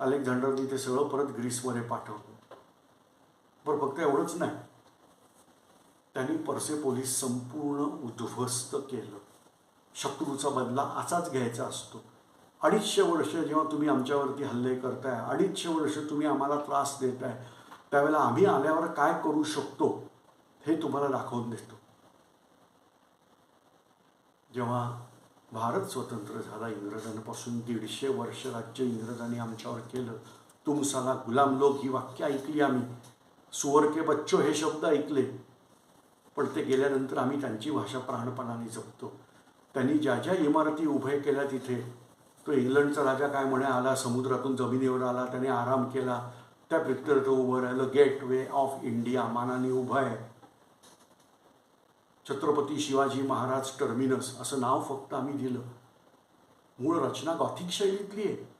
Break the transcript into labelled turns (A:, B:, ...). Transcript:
A: अलेक्झांडरनी ते सगळं परत ग्रीसमध्ये पाठवलं बरं फक्त एवढंच नाही. त्यांनी पर्सेपोलिस संपूर्ण उद्ध्वस्त केलं. शत्रूचा बदला असाच घ्यायचा असतो. अडीचशे वर्ष जेव्हा तुम्ही आमच्यावरती हल्ले करताय अडीचशे वर्ष तुम्ही आम्हाला त्रास देताय त्यावेळेला आम्ही आल्यावर काय करू शकतो हे तुम्हाला दाखवून देतो. जेव्हा भारत स्वतंत्र झाला. इंग्रजांपासून दीडशे वर्ष राज्य इंग्रजांनी आमच्यावर केलं. तुमसाला गुलाम लोक ही वाक्य ऐकली आम्ही. सुवर के बच्चो हे शब्द ऐकले. पण ते गेल्यानंतर आम्ही त्यांची भाषा प्राणपणाने जपतो. त्यांनी ज्या ज्या इमारती उभ्या केल्या तिथे तो इंग्लंडचा राजा काय म्हणे आला समुद्रातून जमिनीवर आला त्याने आराम केला. त्या प्रित्यर्थ उभं राहिलं गेट वे ऑफ इंडिया मानाने उभं आहे. छत्रपती शिवाजी महाराज टर्मिनस असं नाव फक्त आम्ही दिलं. मूळ रचना गॉथिक शैलीतली आहे.